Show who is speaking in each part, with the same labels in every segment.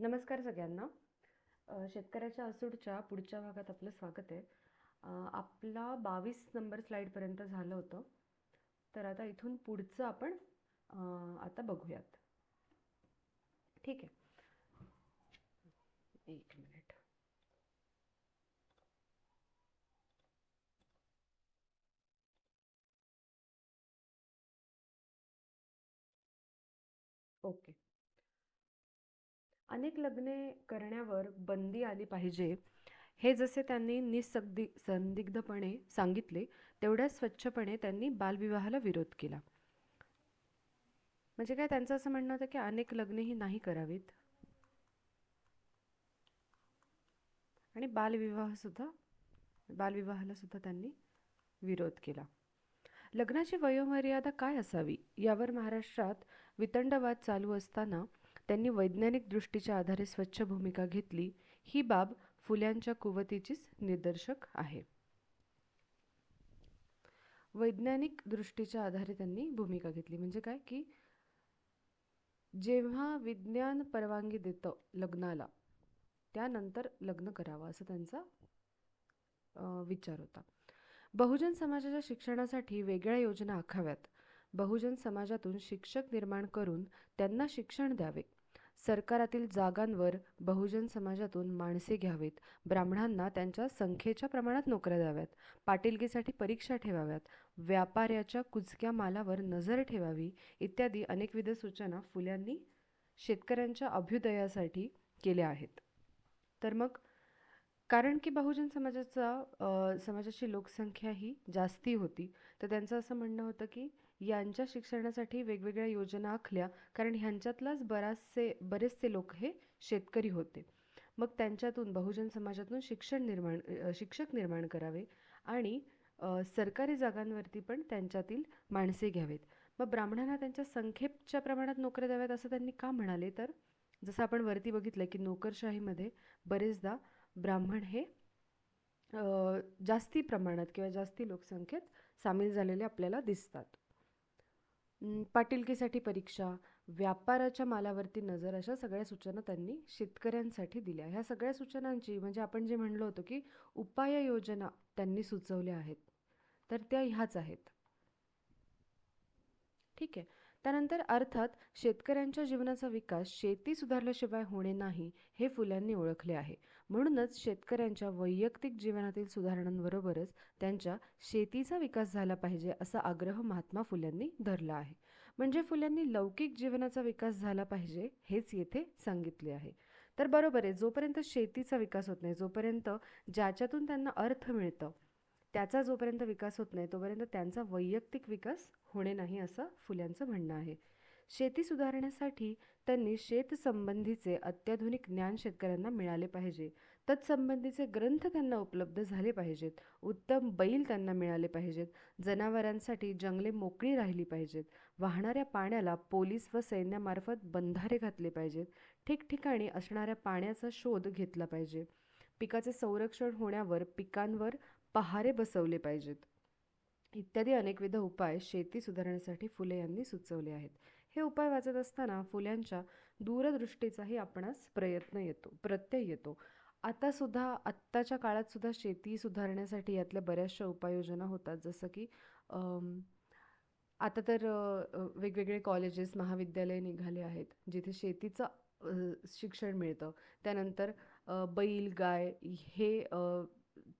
Speaker 1: नमस्कार सगळ्यांना. शेतकऱ्याच्या असूडच्या पुढच्या भागात आपलं स्वागत आहे. आपला बावीस नंबर स्लाईडपर्यंत झालं होतं. तर आता इथून पुढचं आपण आता बघूयात. ठीक आहे. एक मिनिट ओके अनेक लग्ने करण्यावर बंदी आली पाहिजे. हे जसे त्यांनी निसंदि संदिग्धपणे सांगितले तेवढ्याच स्वच्छपणे त्यांनी बालविवाहाला विरोध केला. म्हणजे काय त्यांचं असं म्हणणं होतं की अनेक लग्ने ही नाही करावीत? आणि बालविवाहसुद्धा बालविवाहाला सुद्धा त्यांनी विरोध केला. लग्नाची वयोमर्यादा काय असावी? यावर महाराष्ट्रात वितंडवाद चालू असताना त्यांनी वैज्ञानिक दृष्टीच्या आधारे स्वच्छ भूमिका घेतली. ही बाब फुल्यांच्या कुवतीचीच निदर्शक आहे. वैज्ञानिक दृष्टीच्या आधारे त्यांनी भूमिका घेतली. म्हणजे काय? की जेव्हा विज्ञान परवानगी देतं लग्नाला त्यानंतर लग्न करावं असं त्यांचा विचार होता. बहुजन समाजाच्या शिक्षणासाठी वेगळ्या योजना आखाव्यात. बहुजन समाजातून शिक्षक निर्माण करून त्यांना शिक्षण द्यावे. सरकारातील जागांवर बहुजन समाजातून माणसे घ्यावीत. ब्राह्मणांना त्यांच्या संख्येच्या प्रमाणात नोकऱ्या द्याव्यात. पाटीलकीसाठी परीक्षा ठेवाव्यात. व्यापाऱ्याच्या कुचक्या मालावर नजर ठेवावी इत्यादी अनेकविध सूचना फुल्यांनी शेतकऱ्यांच्या अभ्युदयासाठी केल्या आहेत. तर मग कारण की बहुजन समाजाचा समाजाची लोकसंख्या ही जास्ती होती. तर त्यांचं असं म्हणणं होतं की यांच्या शिक्षणासाठी वेगवेगळ्या योजना आखल्या कारण ह्यांच्यातलाच बराचसे बरेचसे लोक हे शेतकरी होते. मग त्यांच्यातून बहुजन समाजातून शिक्षण निर्माण शिक्षक निर्माण करावे आणि सरकारी जागांवरती पण त्यांच्यातील माणसे घ्यावेत. मग ब्राह्मणांना त्यांच्या संख्येच्या प्रमाणात नोकऱ्या द्याव्यात असं त्यांनी का म्हणाले? तर जसं आपण वरती बघितलं की नोकरशाहीमध्ये बरेचदा ब्राह्मण हे जास्ती प्रमाणात किंवा जास्ती लोकसंख्येत सामील झालेले आपल्याला दिसतात. अं, पाटीलकीसाठी परीक्षा व्यापाराच्या मालावरती नजर अशा सगळ्या सूचना त्यांनी शेतकऱ्यांसाठी दिल्या. ह्या सगळ्या सूचनांची म्हणजे आपण जे म्हणलो होतो की उपाययोजना त्यांनी सुचवल्या आहेत तर त्या ह्याच आहेत. ठीक आहे. त्यानंतर अर्थात शेतकऱ्यांच्या जीवनाचा विकास शेती सुधारल्याशिवाय होणे नाही हे फुल्यांनी ओळखले आहे. म्हणूनच शेतकऱ्यांच्या वैयक्तिक जीवनातील सुधारणांबरोबरच त्यांच्या शेतीचा विकास झाला पाहिजे असा आग्रह महात्मा फुल्यांनी धरला आहे. म्हणजे फुल्यांनी लौकिक जीवनाचा विकास झाला पाहिजे हेच येथे सांगितले आहे. तर बरोबर आहे जोपर्यंत शेतीचा विकास होत नाही जोपर्यंत ज्याच्यातून त्यांना अर्थ मिळतं त्याचा जोपर्यंत विकास होत नाही तोपर्यंत त्यांचा वैयक्तिक विकास होणे नाही असं फुल्यांचं म्हणणं आहे. शेती सुधारण्यासाठी त्यांनी शेतसंबंधीचे अत्याधुनिक ज्ञान शेतकऱ्यांना मिळाले पाहिजे. तत्संबंधीचे ग्रंथ त्यांना उपलब्ध झाले पाहिजेत. उत्तम बैल त्यांना मिळाले पाहिजेत. जनावरांसाठी जंगले मोकळी राहिली पाहिजेत. वाहणाऱ्या पाण्याला पोलीस व सैन्यामार्फत बंधारे घातले पाहिजेत. ठिकठिकाणी असणाऱ्या पाण्याचा शोध घेतला पाहिजे. पिकाचे संरक्षण होण्यावर पिकांवर पहारे बसवले पाहिजेत. इत्यादी अनेकविध उपाय शेती सुधारण्यासाठी फुले यांनी सुचवले आहेत. हे उपाय वाचत असताना फुल्यांच्या दूरदृष्टीचाही आपणास प्रयत्न येतो प्रत्यय येतो. आता सुद्धा आत्ताच्या काळात सुद्धा शेती सुधारण्यासाठी यातल्या बऱ्याचशा उपाययोजना होतात. जसं की आता तर वेगवेगळे कॉलेजेस महाविद्यालय निघाले आहेत जिथे शेतीचं शिक्षण मिळतं. त्यानंतर बैल गाय हे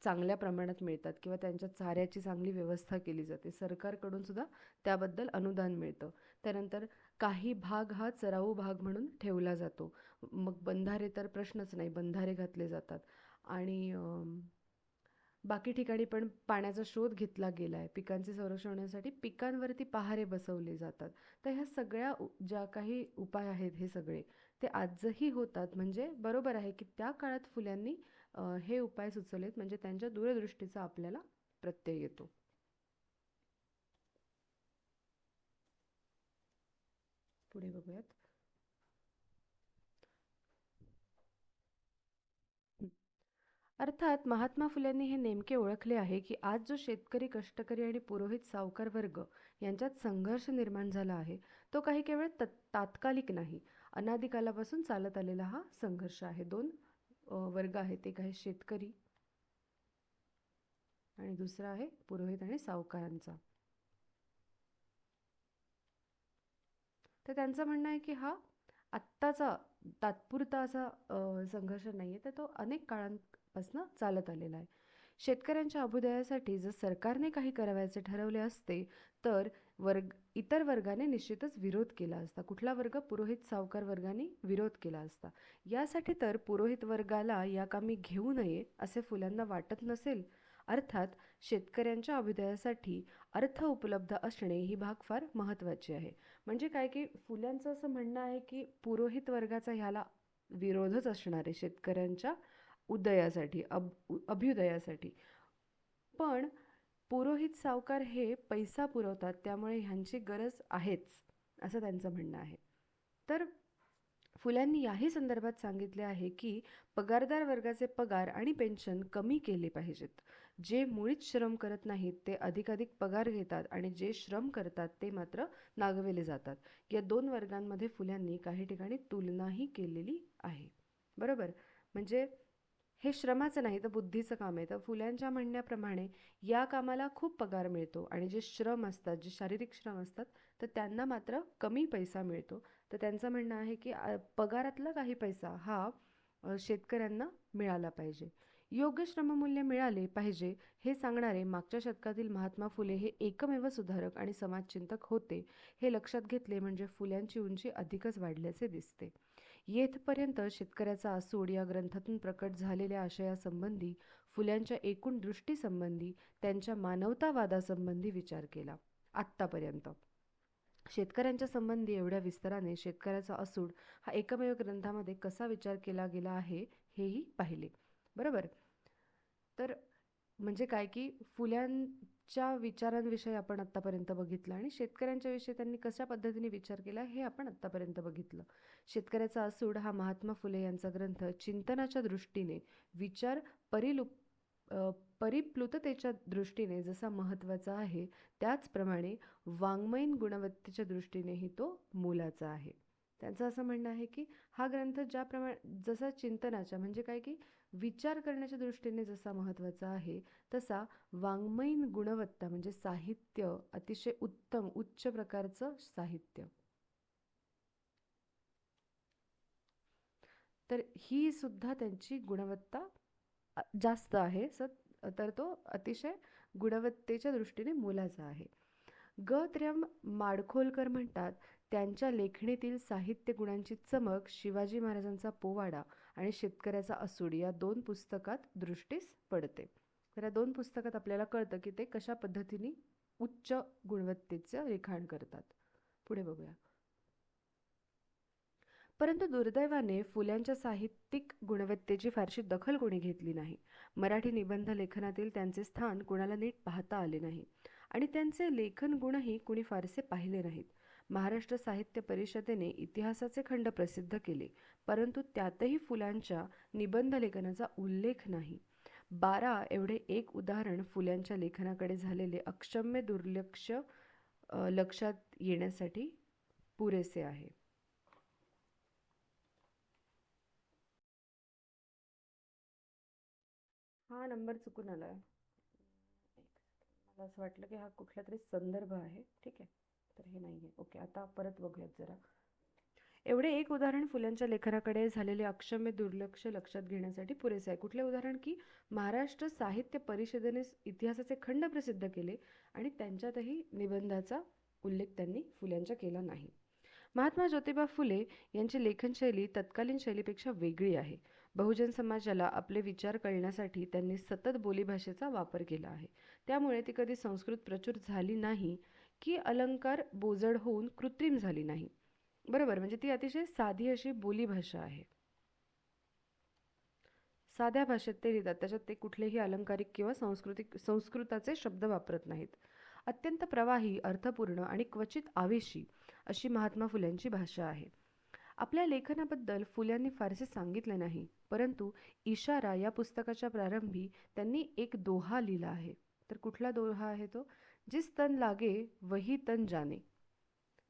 Speaker 1: चांगल्या प्रमाणात मिळतात किंवा त्यांच्या चाऱ्याची चांगली व्यवस्था केली जाते. सरकारकडून सुद्धा त्याबद्दल अनुदान मिळतं. त्यानंतर काही भाग हा चराऊ भाग म्हणून ठेवला जातो. मग बंधारे तर प्रश्नच नाही बंधारे घातले जातात. आणि बाकी ठिकाणी पण पाण्याचा शोध घेतला गेला आहे पिकांचे संरक्षण होण्यासाठी पिकांवरती पहारे बसवले जातात. तर ह्या सगळ्या ज्या काही उपाय आहेत हे सगळे ते आजही होतात. म्हणजे बरोबर आहे की त्या काळात फुल्यांनी हे उपाय सुचवलेत म्हणजे त्यांच्या दूरदृष्टीचा आपल्याला प्रत्यय येतो. पुढे बघूयात. अर्थात महात्मा फुल्यांनी हे नेमके ओळखले आहे की आज जो शेतकरी कष्टकरी आणि पुरोहित सावकार वर्ग यांच्यात संघर्ष निर्माण झाला आहे तो काही केवळ तत् तात्कालिक नाही अनादिकालापासून चालत आलेला हा संघर्ष आहे. दोन वर्ग आहेत एक आहे शेतकरी. आणि दुसरा आहे पुरोहित आणि सावकारांचा. तर त्यांचं म्हणणं आहे की हा आत्ताचा तात्पुरता असा संघर्ष नाही आहे तर तो अनेक काळांपासून चालत आलेला आहे. शेतकऱ्यांच्या अभ्युदयासाठी जर सरकारने काही करावयाचे ठरवले असते तर वर्ग इतर वर्गाने निश्चितच विरोध केला असता. कुठला वर्ग? पुरोहित सावकार वर्गाने विरोध केला असता. यासाठी तर पुरोहित वर्गाला या कामी घेऊ नये असे फुलांना वाटत नसेल. अर्थात शेतकऱ्यांच्या अभ्युदयासाठी अर्थ उपलब्ध असणे ही भाग फार महत्त्वाची आहे. म्हणजे काय की फुल्यांचं असं म्हणणं आहे की पुरोहित वर्गाचा ह्याला विरोधच असणार आहे शेतकऱ्यांच्या उदयासाठी अब अभ्युदयासाठी. पण पुरोहित सावकार हे पैसा पुरवतात त्यामुळे ह्यांची गरज आहेच असं त्यांचं म्हणणं आहे. तर फुल्यांनी याही संदर्भात सांगितले आहे की पगारदार वर्गाचे पगार आणि पेन्शन कमी केले पाहिजेत. जे मुळीच श्रम करत नाहीत ते अधिकाधिक पगार घेतात आणि जे श्रम करतात ते मात्र नागवेले जातात. या दोन वर्गांमध्ये फुल्यांनी काही ठिकाणी तुलनाही केलेली आहे. बरोबर? म्हणजे हे श्रमाचं नाही तर बुद्धीचं काम आहे. तर फुल्यांच्या म्हणण्याप्रमाणे या कामाला खूप पगार मिळतो आणि जे श्रम असतात जे शारीरिक श्रम असतात तर त्यांना मात्र कमी पैसा मिळतो. तर त्यांचं म्हणणं आहे की पगारातला काही पैसा हा शेतकऱ्यांना मिळाला पाहिजे. योग्य श्रममूल्य मिळाले पाहिजे हे सांगणारे मागच्या शतकातील महात्मा फुले हे एकमेव सुधारक आणि समाजचिंतक होते. हे लक्षात घेतले म्हणजे फुल्यांची उंची अधिकच वाढल्याचे दिसते. येथपर्यंत शेतकऱ्याचा आसूड या ग्रंथातून प्रकट झालेल्या आशयासंबंधी फुल्यांच्या एकूण दृष्टीसंबंधी त्यांच्या मानवतावादासंबंधी विचार केला. आत्तापर्यंत. शेतकऱ्यांच्या संबंधी एवढ्या विस्ताराने शेतकऱ्याचा असूड हा एकमेव ग्रंथामध्ये कसा विचार केला गेला आहे हेही पाहिले. बरोबर? तर म्हणजे काय की फुल्यांच्या विचारांविषयी आपण आत्तापर्यंत बघितलं आणि शेतकऱ्यांच्या विषयी त्यांनी कशा पद्धतीने विचार केला हे आपण आत्तापर्यंत बघितलं. शेतकऱ्याचा असूड हा महात्मा फुले यांचा ग्रंथ चिंतनाच्या दृष्टीने विचार परिलुप परिप्लुततेच्या दृष्टीने जसा महत्त्वाचा आहे त्याचप्रमाणे वाङ्मयीन गुणवत्तेच्या दृष्टीनेही तो मोलाचा आहे. त्यांचं असं म्हणणं आहे की हा ग्रंथ ज्याप्रमाणे जसा चिंतनाच्या म्हणजे काय की विचार करण्याच्या दृष्टीने जसा महत्त्वाचा आहे तसा वाङ्मयीन गुणवत्ता म्हणजे साहित्य अतिशय उत्तम उच्च प्रकारचं साहित्य. तर ही सुद्धा त्यांची गुणवत्ता जास्त आहे स तर तो अतिशय गुणवत्तेच्या दृष्टीने मोलाचा आहे. ग. त्र्यम माडखोलकर म्हणतात त्यांच्या लेखणीतील साहित्य गुणांची चमक शिवाजी महाराजांचा पोवाडा आणि शेतकऱ्याचा असूड या दोन पुस्तकात दृष्टीस पडते. तर या दोन पुस्तकात आपल्याला कळतं की ते कशा पद्धतीने उच्च गुणवत्तेचं लिखाण करतात. पुढे बघूया. परंतु दुर्दैवाने फुल्यांच्या साहित्यिक गुणवत्तेची फारशी दखल कोणी घेतली नाही. मराठी निबंध लेखनातील त्यांचे स्थान कुणाला नीट पाहता आले नाही. आणि त्यांचे लेखन गुणही कुणी फारसे पाहिले नाहीत. महाराष्ट्र साहित्य परिषदेने इतिहासाचे खंड प्रसिद्ध केले परंतु त्यातही फुलांच्या निबंध लेखनाचा उल्लेख नाही. बारा एवढे एक उदाहरण फुल्यांच्या लेखनाकडे झालेले अक्षम्य दुर्लक्ष लक्षात येण्यासाठी पुरेसे आहे. हा नंबर चुकून आला आहे मला असं वाटलं की हा कुठला तरी संदर्भ आहे. ठीक आहे. तर हे नाही आहे ओके आता परत बघूयात जरा. एवढे एक उदाहरण फुलांच्या लेखनाकडे झालेले अक्षम्य दुर्लक्ष लक्षात घेण्यासाठी पुरेसे आहे. कुठले उदाहरण? की महाराष्ट्र साहित्य परिषदेने इतिहासाचे खंड प्रसिद्ध केले आणि त्यांच्यातही निबंधाचा उल्लेख त्यांनी फुल्यांच्या केला नाही. महात्मा ज्योतिबा फुले यांची लेखनशैली तत्कालीन शैलीपेक्षा वेगळी आहे. बहुजन समाजाला आपले विचार कळण्यासाठी त्यांनी सतत बोलीभाषेचा वापर केला आहे. त्यामुळे ती कधी संस्कृत प्रचूर झाली नाही की अलंकार बोजड होऊन कृत्रिम झाली नाही. बरोबर? म्हणजे ती अतिशय साधी अशी बोलीभाषा आहे. साध्या भाषेत ते लिहितात त्याच्यात ते कुठलेही अलंकारिक किंवा सांस्कृतिक संस्कृताचे शब्द वापरत नाहीत. अत्यंत प्रवाही अर्थपूर्ण आणि क्वचित आवेशी अशी महात्मा फुल्यांची भाषा आहे. आपल्या लेखनाबद्दल फुल्यांनी फारसे सांगितले नाही परंतु इशारा या पुस्तकाच्या प्रारंभी त्यांनी एक दोहा लिहिला आहे. तर कुठला दोहा आहे तो? जिस तन लागे वही तन जाने.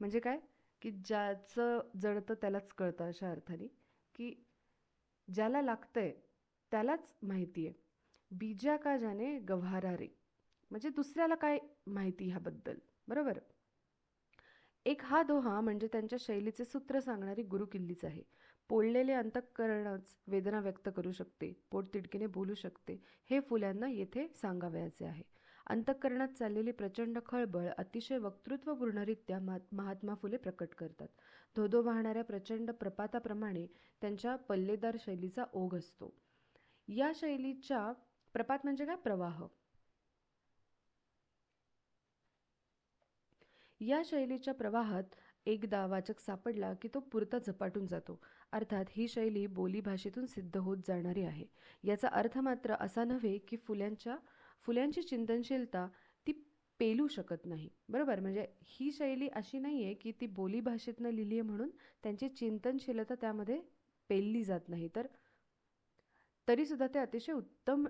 Speaker 1: म्हणजे काय? की ज्याचं जडतं त्यालाच कळतं अशा अर्थाने की ज्याला लागतंय त्यालाच माहिती आहे. बीजा का जाने गव्हारा रे. म्हणजे दुसऱ्याला काय माहिती ह्याबद्दल? बरोबर? एक हा दोहा म्हणजे त्यांच्या शैलीचे सूत्र सांगणारी गुरुकिल्लीच आहे. पोळलेले अंतःकरणच वेदना व्यक्त करू शकते पोटतिडकीने बोलू शकते हे फुल्यांना येथे सांगावयाचे आहे. अंतःकरणात चाललेली प्रचंड खळबळ अतिशय वक्तृत्वपूर्णरित्या महात्मा फुले प्रकट करतात. धोधो वाहणाऱ्या प्रचंड प्रपाताप्रमाणे त्यांच्या पल्लेदार शैलीचा ओघ असतो. या शैलीच्या प्रपात म्हणजे काय? प्रवाह. या शैलीच्या प्रवाहात एकदा वाचक सापडला की तो पुरता झपाटून जातो. अर्थात ही शैली बोलीभाषेतून सिद्ध होत जाणारी आहे. याचा अर्थ मात्र असा नव्हे की फुल्यांच्या फुल्यांची चिंतनशीलता ती पेलू शकत नाही. बरोबर? म्हणजे ही शैली अशी नाही आहे की ती बोलीभाषेतनं लिहिली आहे म्हणून त्यांची चिंतनशीलता त्यामध्ये पेलली जात नाही. तर तरीसुद्धा ते अतिशय उत्तम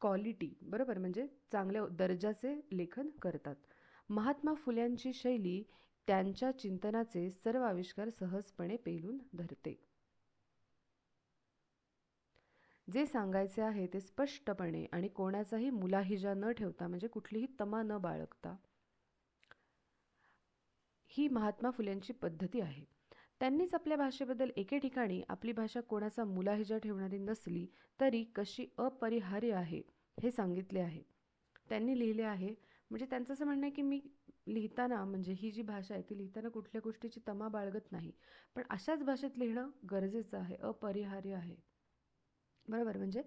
Speaker 1: क्वालिटी बरोबर? म्हणजे चांगल्या दर्जाचे लेखन करतात. महात्मा फुल्यांची शैली त्यांच्या चिंतनाचे सर्व आविष्कार सहजपणे पेलून धरते. जे सांगायचे आहे ते स्पष्टपणे आणि कोणाचाही मुलाहिजा न ठेवता म्हणजे कुठलीही तमा न बाळगता ही महात्मा फुल्यांची पद्धती आहे. त्यांनीच आपल्या भाषेबद्दल एके ठिकाणी आपली भाषा कोणाचा मुलाहिजा ठेवणारी नसली तरी कशी अपरिहार्य आहे हे सांगितले आहे. त्यांनी लिहिले आहे म्हणजे त्यांचं असं म्हणणं आहे की मी लिहिताना म्हणजे ही जी भाषा आहे ती लिहिताना कुठल्या गोष्टीची तमा बाळगत नाही. पण अशाच भाषेत लिहिणं गरजेचं आहे अपरिहार्य आहे. बरोबर. म्हणजे